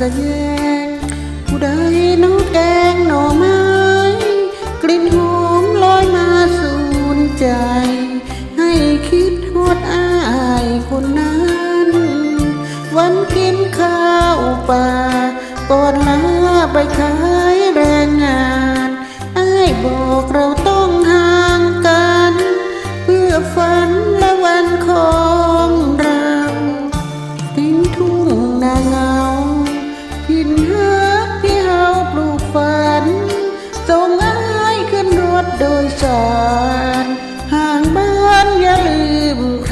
กระแยงผู้ใดน้องแกงหน่อไม้ กลิ่นหอมลอยมาสูนใจ ให้คิดฮอดอายคนนั้น วันกินข้าวป่าก่อนลาไปขา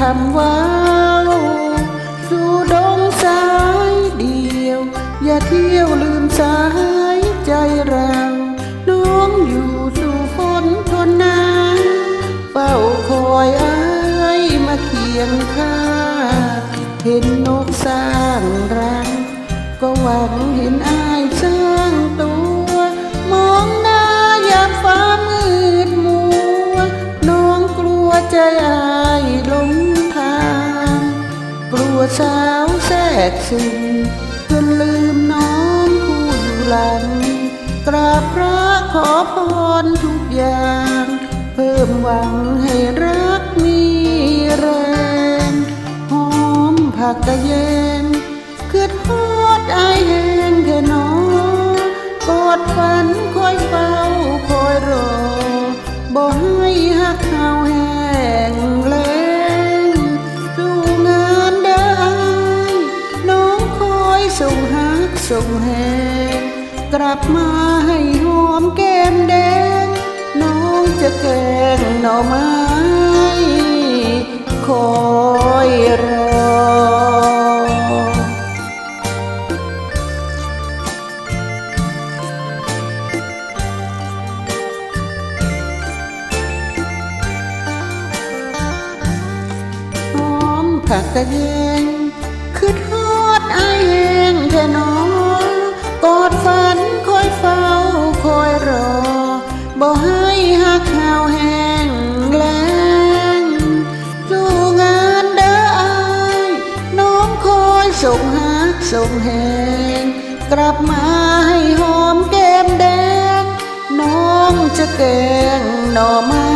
มคำว่าสู่ดงสายเดียว อย่าเที่ยวลืมสายใจเราน้องอยู่สู่ฝนทนหนาวเฝ้าคอยอายมาเคียงข้าเห็นนกสร้างรังก็หวังเห็นอาย กซึมจนลืมน้องคู่อยู่หลัง กราบพระขอพรทุกอย่าง เพิ่มหวังให้รักมีแรง หอมผักกะเย แหงกลับมาให้หอมแก้มแดง น้องจะแกงหน่อไม้คอยรอหอมผักกะเยงคือทอดไอายแห้งแค่นอ ส่งแหงกลับมาให้หอมแก้มแดง น้องจะแกงหน่อไม้